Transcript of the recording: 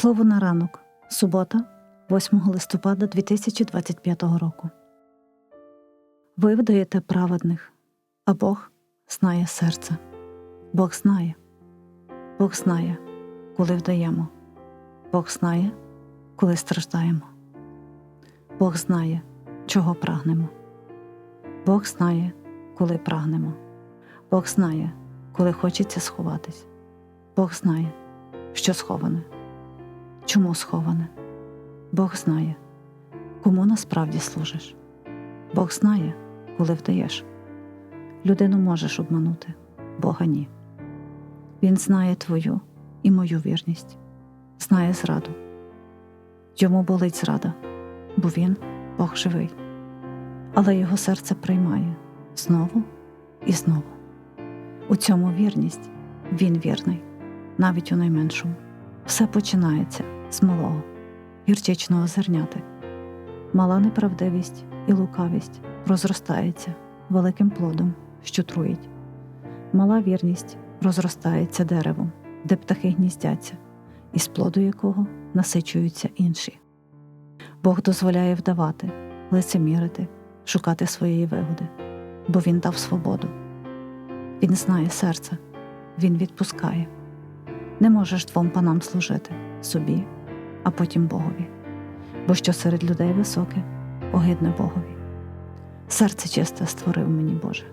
Слово на ранок. Субота, 8 листопада 2025 року. Ви вдаєте праведних, а Бог знає серце. Бог знає. Бог знає, коли вдаємо. Бог знає, коли страждаємо. Бог знає, чого прагнемо. Бог знає, коли прагнемо. Бог знає, коли хочеться сховатись. Бог знає, що сховане. Чому сховане? Бог знає, кому насправді служиш. Бог знає, коли вдаєш. Людину можеш обманути, Бога ні. Він знає твою і мою вірність, знає зраду. Йому болить зрада, бо він Бог живий, але його серце приймає знову і знову. У цьому вірність він вірний, навіть у найменшому. Все починається з малого, гірчичного зерняти. Мала неправдивість і лукавість розростається великим плодом, що труїть. Мала вірність розростається деревом, де птахи гніздяться, із плоду якого насичуються інші. Бог дозволяє вдавати, лицемірити, шукати своєї вигоди, бо Він дав свободу. Він знає серце, Він відпускає. Не можеш двом панам служити собі, а потім Богові, бо що серед людей високе, огидне Богові. Серце чисте створив мені Боже.